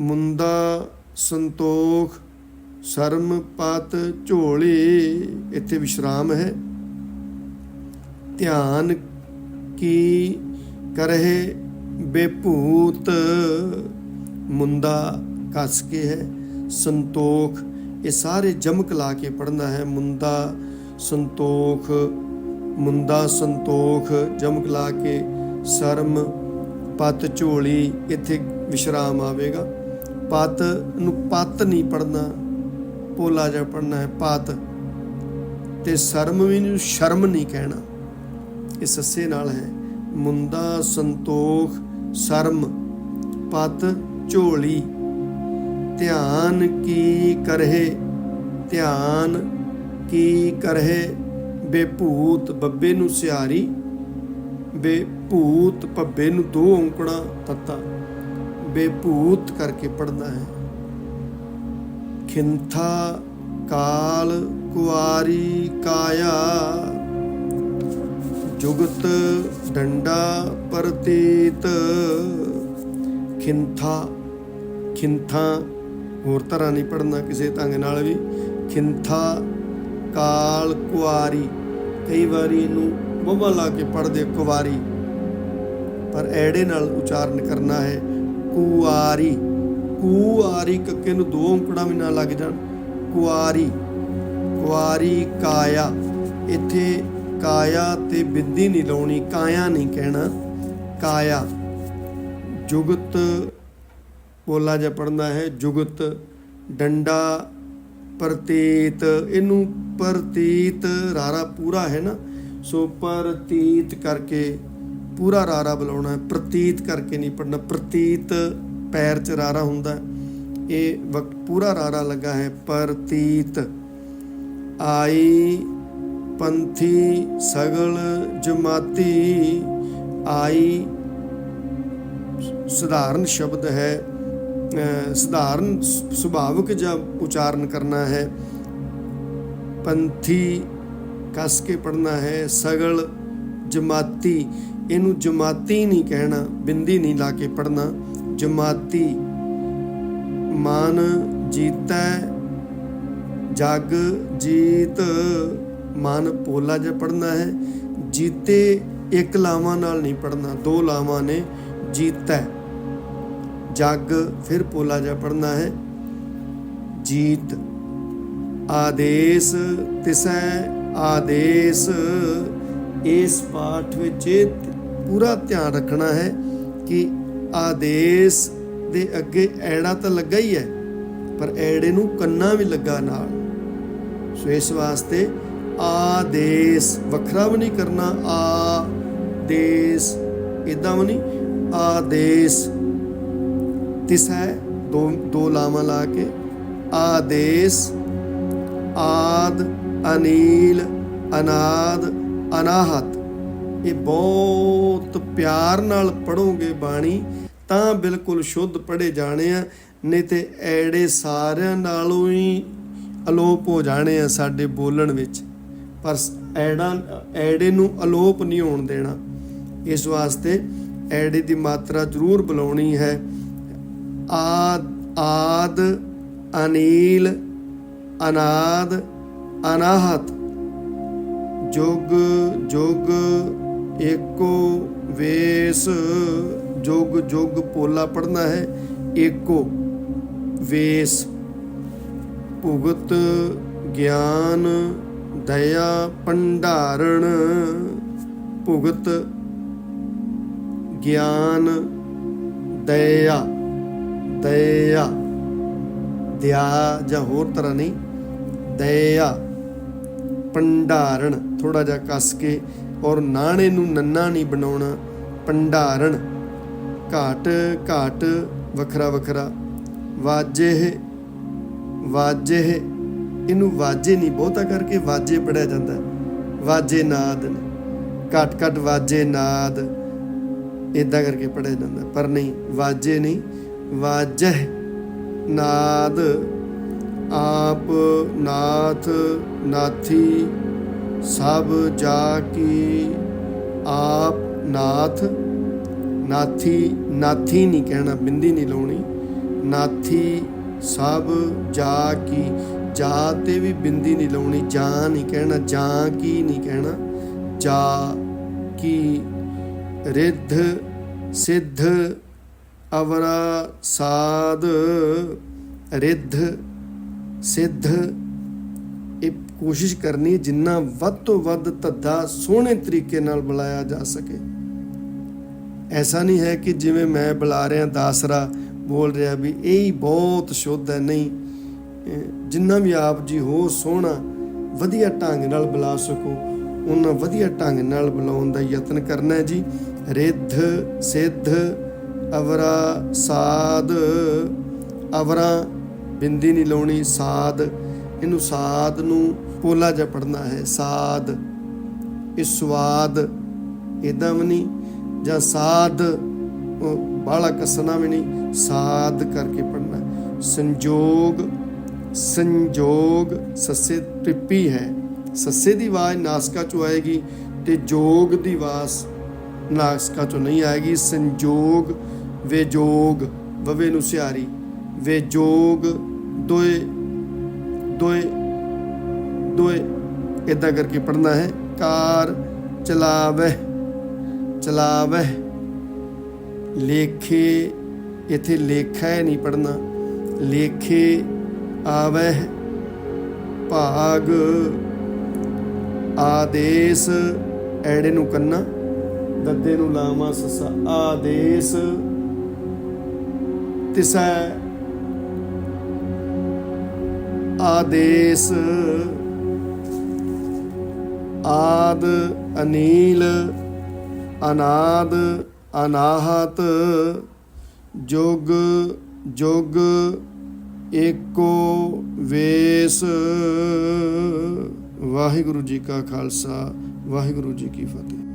ਮੁੰਦਾ ਸੰਤੋਖ, ਸ਼ਰਮ ਪਤ ਝੋਲੇ। ਇੱਥੇ ਵਿਸ਼ਰਾਮ ਹੈ। ਧਿਆਨ ਕੀ ਕਰਹਿ ਬੇਭੂਤ। ਮੁੰਦਾ ਕੱਸ ਕੇ ਹੈ। ਸੰਤੋਖ, ਇਹ ਸਾਰੇ ਜਮਕ ਲਾ ਕੇ ਪੜਨਾ ਹੈ। ਮੁੰਦਾ ਸੰਤੋਖ ਮੁੰਦਾ ਸੰਤੋਖ, ਜਮਕ ਲਾ ਕੇ ਸ਼ਰਮ ਪਤ ਝੋਲੀ, ਇੱਥੇ ਵਿਸ਼ਰਾਮ ਆਵੇਗਾ। ਪਤ ਨੂੰ ਪਤ ਨਹੀਂ ਪੜਨਾ ਪੋਲਾ ਜਿਹਾ ਪੜਨਾ ਹੈ ਪਤ। ਤੇ ਸ਼ਰਮ ਵੀ ਨੂੰ ਸ਼ਰਮ ਨਹੀਂ ਕਹਿਣਾ। ਇਹ ਸੱਸੇ ਨਾਲ ਹੈ। ਮੁੰਦਾ ਸੰਤੋਖ, ਸ਼ਰਮ, ਪਤ, ਝੋਲੀ। ਧਿਆਨ ਕੀ ਕਰਹਿ, ਧਿਆਨ ਕੀ ਕਰਹਿ? ਬੇਭੂਤ ਬੱਬੇ ਨੂੰ ਸਿਆਰੀ, ਬੇਭੂਤ ਪੱਬੇ ਨੂੰ ਦੋ ਔਂਕੜਾ ਤੱਤਾ। ਬੇਭੂਤ ਕਰਕੇ ਪੜਨਾ ਹੈ। ਖਿੰਥਾ ਕਾਲ ਕੁਆਰੀ ਕਾਇਆ, ਜੁਗਤ ਡੰਡਾ ਪ੍ਰਤੀਤ। ਖਿੰਥਾ ਖਿੰਥਾ, ਹੋਰ ਤਰ੍ਹਾਂ ਨਹੀਂ ਪੜਨਾ ਕਿਸੇ ਢੰਗ ਨਾਲ ਵੀ। ਖਿੰਥਾ ਕਾਲ ਕੁਆਰੀ, ਕਈ ਵਾਰੀ ਇਹਨੂੰ ਬੰਮਾ ਲਾ ਕੇ ਪੜਦੇ ਕੁਵਾਰੀ। ਪਰ ਐੜੇ ਨਾਲ ਉਚਾਰਨ ਕਰਨਾ ਹੈ। ਕੁਆਰੀ ਕੁਆਰੀ ਕੱਕੇ ਨੂੰ ਦੋ ਔਂਕੜਾਂ ਵੀ ਨਾ ਲੱਗ ਜਾਣ। ਕੁਆਰੀ ਕੁਆਰੀ ਕਾਇਆ, ਇੱਥੇ ਕਾਇਆ ਤੇ ਬਿੰਦੀ ਨਹੀਂ ਲਾਉਣੀ, ਕਾਇਆ ਨਹੀਂ ਕਹਿਣਾ। ਕਾਇਆ, ਜੁਗਤ ਬੋਲਾ ਜਿਹਾ ਪੜਨਾ ਹੈ, ਜੁਗਤ, ਡੰਡਾ, ਪ੍ਰਤੀਤ, ਇਹਨੂੰ ਪ੍ਰਤੀਤ ਰਾਰਾ ਪੂਰਾ ਹੈ ਨਾ, ਸੋ ਪ੍ਰਤੀਤ ਕਰਕੇ ਪੂਰਾ ਰਾਰਾ ਬੁਲਾਉਣਾ ਹੈ ਪ੍ਰਤੀਤ ਕਰਕੇ ਨਹੀਂ ਪੜਨਾ ਪ੍ਰਤੀਤ ਪੈਰ ਚ ਰਾਰਾ ਹੁੰਦਾ ਇਹ ਵਕਤ ਪੂਰਾ ਰਾਰਾ ਲੱਗਾ ਹੈ, ਪ੍ਰਤੀਤ। ਆਈ ਪੰਥੀ ਸਗਲ ਜਮਾਤੀ, ਆਈ ਸਧਾਰਨ ਸ਼ਬਦ ਹੈ, ਅਹ, ਸਧਾਰਨ ਸੁਭਾਵਿਕ ਜਾਂ ਉਚਾਰਨ ਕਰਨਾ ਹੈ। ਪੰਥੀ ਕਸ ਕੇ ਪੜਨਾ ਹੈ, ਸਗਲ ਜਮਾਤੀ। ਇਹਨੂੰ ਜਮਾਤੀ ਨਹੀਂ ਕਹਿਣਾ, ਬਿੰਦੀ ਨਹੀਂ ਲਾ ਕੇ ਪੜਨਾ ਜਮਾਤੀ ਮਨ ਜੀਤੈ, ਜਗ ਜੀਤ। ਮਨ ਪੋਲਾ ਜਿਹਾ ਪੜਨਾ ਹੈ, ਜੀਤੇ ਇੱਕ ਲਾਵਾਂ ਨਾਲ ਨਹੀਂ ਪੜਨਾ ਦੋ ਲਾਵਾਂ ਨੇ, ਜੀਤੈ। ਜਗ ਫਿਰ ਪੋਲਾ ਜਿਹਾ ਪੜਨਾ ਹੈ, ਜੀਤ। ਆਦੇਸ਼ ਤਿਸੈ ਆਦੇਸ਼, ਇਸ ਪਾਠ ਵਿੱਚ ਪੂਰਾ ਧਿਆਨ ਰੱਖਣਾ ਹੈ ਕਿ ਆਦੇਸ਼ ਦੇ ਅੱਗੇ ਐੜਾ ਤਾਂ ਲੱਗਾ ਹੀ ਹੈ, ਪਰ ਐੜੇ ਨੂੰ ਕੰਨਾ ਵੀ ਲੱਗਾ ਨਾਲ। ਸੋ ਇਸ ਵਾਸਤੇ ਆਦੇਸ਼, ਵੱਖਰਾ ਵੀ ਨਹੀਂ ਕਰਨਾ ਆ ਦੇਸ ਇਦਾਂ ਵੀ ਨਹੀਂ, ਆਦੇਸ਼। ਤਿਸ ਹੈ, ਦੋ ਦੋ ਲਾਵਾਂ ਲਾ ਕੇ, ਆਦੇਸ਼, ਆਦ, ਅਨੀਲ, ਅਨਾਦ, ਅਨਾਹਤ। ਇਹ ਬਹੁਤ ਪਿਆਰ ਨਾਲ ਪੜੋਗੇ ਬਾਣੀ, ਤਾਂ ਬਿਲਕੁਲ ਸ਼ੁੱਧ ਪੜੇ ਜਾਣੇ ਆ, ਨਹੀਂ ਤੇ ਐੜੇ ਸਾਰਿਆਂ ਨਾਲੋਂ ਹੀ ਅਲੋਪ ਹੋ ਜਾਣੇ ਆ ਸਾਡੇ ਬੋਲਣ ਵਿੱਚ। ਪਰ ਐੜਾ, ਐੜੇ ਨੂੰ ਅਲੋਪ ਨਹੀਂ ਹੋਣ ਦੇਣਾ। ਇਸ ਵਾਸਤੇ ਐੜੇ ਦੀ ਮਾਤਰਾ ਜ਼ਰੂਰ ਬੁਲਾਉਣੀ ਹੈ। ਆਦ ਆਦ, ਅਨੀਲ, ਅਨਾਦ, ਅਨਾਹਤ। ਜੁਗ ਜੁਗ ਏਕੋ ਵੇਸ ਜੁਗ ਜੁਗ ਪੋਲਾ ਪੜਨਾ ਹੈ। ਏਕੋ ਵੇਸ ਭੁਗਤ ਗਿਆਨ ਦਇਆ ਭੰਡਾਰਣ ਭੁਗਤ ਗਿਆਨ ਦਇਆ ਦਇਆ ਦਿਆ ਜਾਂ ਹੋਰ ਤਰ੍ਹਾਂ ਨਹੀਂ, ਦਇਆ ਭੰਡਾਰਣ ਥੋੜਾ ਜਿਹਾ ਕੱਸ ਕੇ ਔਰ ਨਾਣੇ ਨੂੰ ਨੰਨਾ ਨਹੀਂ ਬਣਾਉਣਾ ਭੰਡਾਰਨ ਘਾਟ ਘਾਟ, ਵੱਖਰਾ ਵੱਖਰਾ। ਵਾਜੇ ਵਾਜੇ ਇਹਨੂੰ ਵਾਜੇ ਨਹੀਂ, ਬਹੁਤਾ ਕਰਕੇ ਵਾਜੇ ਪੜਿਆ ਜਾਂਦਾ। ਵਾਜੇ ਨਾਦ ਨੇ। ਘਟ ਘਟ ਵਾਜੇ ਨਾਦ। ਇਦਾਂ ਕਰਕੇ ਪੜਿਆ ਜਾਂਦਾ। ਪਰ ਨਹੀਂ, ਵਾਜੇ ਨਹੀਂ, ਵਾਜਹ ਨਾਦ। ਆਪ ਨਾਥ ਨਾਥੀ ਸਭ ਜਾ ਕੀ ਆਪ ਨਾਥ। ਨਾਥੀ ਨਾਥੀ ਨਹੀਂ ਕਹਿਣਾ, ਬਿੰਦੀ ਨਹੀਂ ਲਾਉਣੀ। ਨਾਥੀ ਸਭ ਜਾ ਕੀ, ਜਾ ਤੇ ਵੀ ਬਿੰਦੀ ਨਹੀਂ ਲਾਉਣੀ, ਜਾਂ ਨਹੀਂ ਕਹਿਣਾ, ਜਾਂ ਕੀ ਨਹੀਂ ਕਹਿਣਾ। ਜਾ ਕੀ ਰਿੱਧ, ਸਿੱਧ, ਅਵਰਾ, ਸਾਧ, ਰਿੱਧ, ਸਿੱਧ ਇਹ ਕੋਸ਼ਿਸ਼ ਕਰਨੀ ਜਿੰਨਾ ਵੱਧ ਤੋਂ ਵੱਧ ਧੱਦਾ ਸੋਹਣੇ ਤਰੀਕੇ ਨਾਲ ਬੁਲਾਇਆ ਜਾ ਸਕੇ। ਐਸਾ ਨਹੀਂ ਹੈ ਕਿ ਜਿਵੇਂ ਮੈਂ ਬੁਲਾ ਰਿਹਾ, ਦਾਸਰਾ ਬੋਲ ਰਿਹਾ ਵੀ ਇਹ ਹੀ ਬਹੁਤ ਸ਼ੁੱਧ ਹੈ, ਨਹੀਂ। ਜਿੰਨਾ ਵੀ ਆਪ ਜੀ ਹੋ ਸੋਹਣਾ, ਵਧੀਆ ਢੰਗ ਨਾਲ ਬੁਲਾ ਸਕੋ, ਉਹਨਾਂ ਵਧੀਆ ਢੰਗ ਨਾਲ ਬੁਲਾਉਣ ਦਾ ਯਤਨ ਕਰਨਾ ਹੈ ਜੀ। ਰਿੱਧ, ਸਿੱਧ, ਅਵਰਾ, ਸਾਧ। ਅਵਰਾ ਬਿੰਦੀ ਨਹੀਂ ਲਾਉਣੀ, ਸਾਧ। ਇਹਨੂੰ ਸਾਧ ਨੂੰ ਪੋਲਾ ਜਿਹਾ ਪੜਨਾ ਹੈ, ਸਾਧ। ਇਹ ਸਵਾਦ ਇਦਾਂ ਵੀ ਨਹੀਂ, ਜਾਂ ਸਾਧ ਬਾਲਾ ਕਸਣਾ ਵੀ ਨਹੀਂ, ਸਾਧ ਕਰਕੇ ਪੜਨਾ ਸੰਜੋਗ ਸੰਜੋਗ ਸੱਸੇ ਟਿੱਪੀ ਹੈ। ਸੱਸੇ ਦੀ ਆਵਾਜ਼ ਨਾਸਕਾ ਚੋਂ ਆਏਗੀ ਤੇ ਜੋਗ ਦੀ ਆਵਾਜ਼ ਨਾਸਕਾ ਚੋਂ ਨਹੀਂ ਆਏਗੀ। ਸੰਜੋਗ, ਵੇਜੋਗ, ਵਵੇ ਨੂੰ ਸਿਆਰੀ ਵੇਜੋਗ, ਦੋਏ ਦੋਏ ਦੋਏ ਇਦਾਂ ਕਰਕੇ ਪੜਨਾ ਹੈ। ਕਾਰ ਚਲਾਵੇ ਚਲਾਵੇ ਲੇਖੇ, ਇਥੇ ਲੇਖਾ ਨਹੀਂ ਪੜਨਾ ਲੇਖੇ ਆਵੇ ਭਾਗ, ਆਦੇਸ਼, ਐੜੇ ਨੂੰ ਕੰਨਾ, ਦੱਦੇ ਨੂੰ ਲਾਵਾਂ ਸਸਾ, ਆਦੇਸ਼। ਤਿਸੈ ਆਦੇਸ਼। ਆਦ ਅਨੀਲ, ਅਨਾਦ ਅਨਾਹਤ, ਜੁਗ ਜੁਗ ਏਕੋ ਵੇਸ। ਵਾਹਿਗੁਰੂ ਜੀ ਕਾ ਖਾਲਸਾ, ਵਾਹਿਗੁਰੂ ਜੀ ਕੀ ਫਤਿਹ।